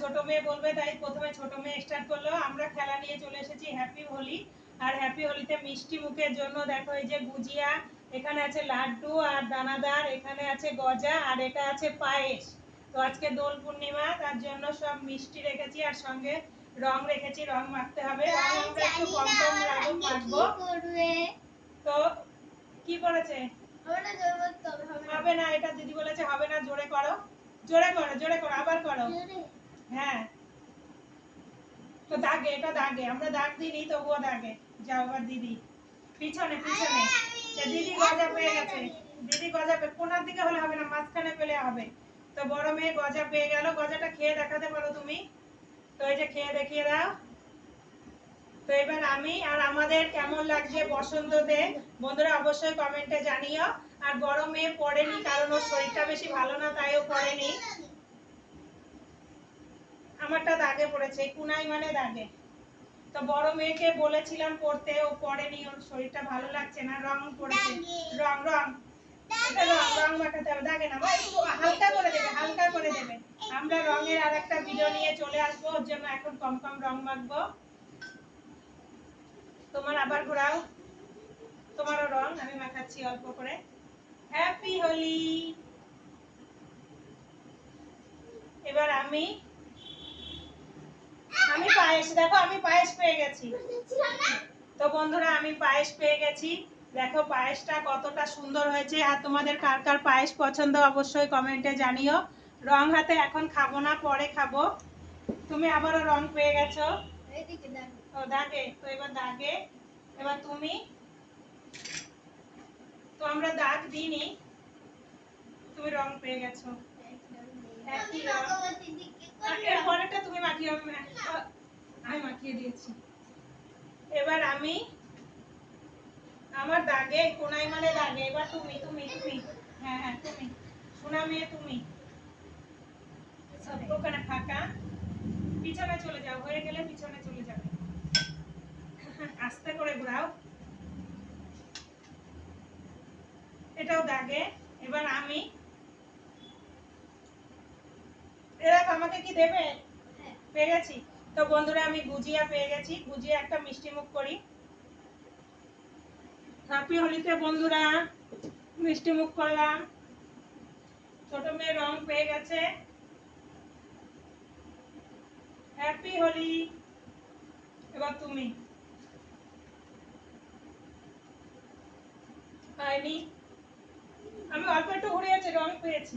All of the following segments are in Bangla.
ছোট মেয়ে বলবে তাই প্রথমে ছোট মেয়ে স্টার্ট করল। আমরা খেলা নিয়ে চলে এসেছি হ্যাপি হোলি আর হ্যাপি হোলিতে মিষ্টি মুখের জন্য দেখো এই যে গুজিয়া এখানে আছে লাড্ডু আর দানাদার এখানে আছে গজা আর এটা আছে পায়েস। তো আজকে দোল পূর্ণিমা তার জন্য সব মিষ্টি রেখেছি আর সঙ্গে রং রেখেছি রং মাখতে হবে। রং আমরা একটু কম কম রাখব মাখবো। তো কি করেছে? হবে না এটা দিদি বলেছে হবে না জোরে করো। জোরে করো জোরে করো আবার করো। হ্যাঁ। তো দাগে, এটা দাগে, আমরা দাগ দিইনি, তবুও দাগে। যাও দিদি। পিছনে পিছনে। দিদি গজা পেয়ে গেছে। দিদি গজা পেয়ে কোনার দিকে হলে হবে না, মাঝখানে পেলে হবে। তো বড় মেয়ে গজা পেয়ে গেল। গজাটা খেয়ে দেখাতে পারো তুমি। তো এই যে খেয়ে দেখিয়ে দাও। তো এবার আমি আর আমাদের কেমন লাগছে বসন্ততে বন্ধুরা অবশ্যই কমেন্টে জানিও। আর মেয়ে পড়েনি, কারণ ওর শরীরটা বেশি ভালো না, তাই ও পড়েনি। আমারটা দাগে পড়েছে কুনাই মানে দাগে। তো বড় মেয়েকে বলেছিলাম পড়তে ও পড়েনি ওর শরীরটা ভালো লাগছে না রং পড়েছে। রং রং। এটা রং রং মাখাতে হবে দাগে না। হালকা করে দেবে হালকা করে দেবে। আমরা রঙের আর একটা ভিডিও নিয়ে চলে আসব ওর জন্য এখন কম কম রং মাখবো। তোমার আবার ঘোরাও। তোমারও রং আমি মাখাচ্ছি অল্প করে। হ্যাপি হোলি এবার আমি আমি পায়েস দেখো আমি পায়েস পেয়ে গেছি। তো বন্ধুরা আমি পায়েস পেয়ে গেছি। দেখো পায়েসটা কতটা সুন্দর হয়েছে আর তোমাদের কার কার পায়েস পছন্দ অবশ্যই কমেন্টে জানিও। রং হাতে এখন খাব না পরে খাব। তুমি আবারও রং পেয়ে গেছো। ও দাগে। তো এবার দাগে। এবার তুমি? তো আমরা দাগ দিইনি। তুমি রং পেয়ে গেছো। একই রং। আর তুমি আমি- আমি মাখিয়ে দিয়েছি। এবার আমি আমার দাগে কোনাই মানে দাগে এবার তুমি তুমি তুমি। হ্যাঁ হ্যাঁ তুমি। সোনা মেয়ে তুমি। সব ওখানে ফাঁকা। পিছনে চলে যাও হয়ে গেলে পিছনে চলে যাবে। আস্তে করে ঘোরাও। এটাও দাগে। এবার আমি এরা আমাকে কি দেবে? পেয়ে গেছি তো বন্ধুরা আমি গুজিয়া পেয়ে গেছি। গুজিয়া একটা মিষ্টি মুখ করি। হ্যাপি হোলিতে বন্ধুরা মিষ্টি মুখ করলাম। ছোট মেয়ে রং পেয়ে গেছে। হ্যাপি হোলি এবার তুমি। হয়নি? আমি অল্প একটু ঘুরিয়েছি রং পেয়েছি।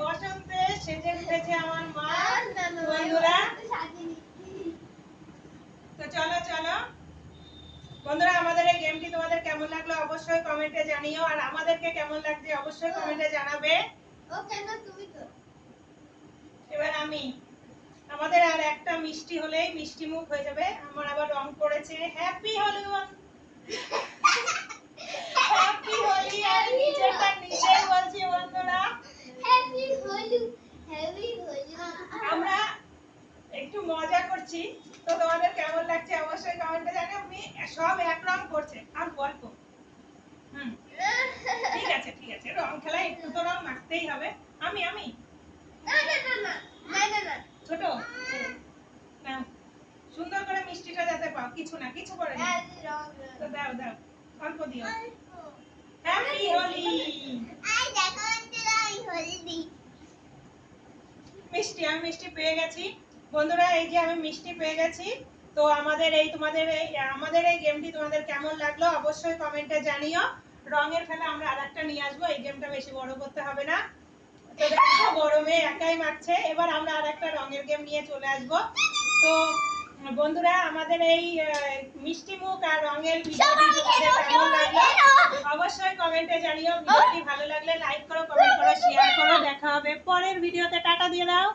বসন্তে সেজে উঠেছে আমার মা। বন্ধুরা। তো চলো চলো। বন্ধুরা আমাদের এই গেমটি তোমাদের কেমন লাগল অবশ্যই কমেন্টে জানিও। আর আমাদেরকে কেমন লাগছে অবশ্যই কমেন্টে জানাবে। এবার আমি। আমাদের আর একটা মিষ্টি হলেই মিষ্টি মুখ হয়ে যাবে। আমার আবার রং পড়েছে। হ্যাপি হোলি হ্যাপি হোলি আর নিজেরটা নিজেই বলছি বন্ধুরা আমরা একটু মজা করছি তো তোমাদের কেমন লাগছে? অবশ্যই কমেন্টে জানিও। আমি সব এক রং করছে। আর গল্প। হুম। ঠিক আছে ঠিক আছে। রং খেলায় একটু তো রং মাখতেই হবে। আমি আমি। ছোট? নাও সুন্দর করে মিষ্টিটা যাতে পাও। কিছু না, কিছু করে না তো দাও দাও। অল্প দিও। হ্যাপি হোলি মিষ্টি, আমি মিষ্টি পেয়ে গেছি। বন্ধুরা এই যে আমি মিষ্টি পেয়ে গেছি। তো আমাদের এই তোমাদের এই আমাদের এই গেমটি তোমাদের কেমন লাগল অবশ্যই কমেন্টে জানিও। রঙের খেলা আমরা আরেকটা নিয়ে আসব এই গেমটা বেশি বড় করতে হবে না। তো দেখো মেয়ে একাই মারছে। এবার আমরা আরেকটা রঙের গেম নিয়ে চলে আসব। তো বন্ধুরা আমাদের এই মিষ্টি মুখ আর রঙের ভিডিওটি কেমন লাগল? অবশ্যই কমেন্টে জানিও। ভিডিওটি ভালো লাগলে লাইক করো কমেন্ট করো শেয়ার করো। দেখা হবে পরের ভিডিওতে। টাটা দিয়ে দাও।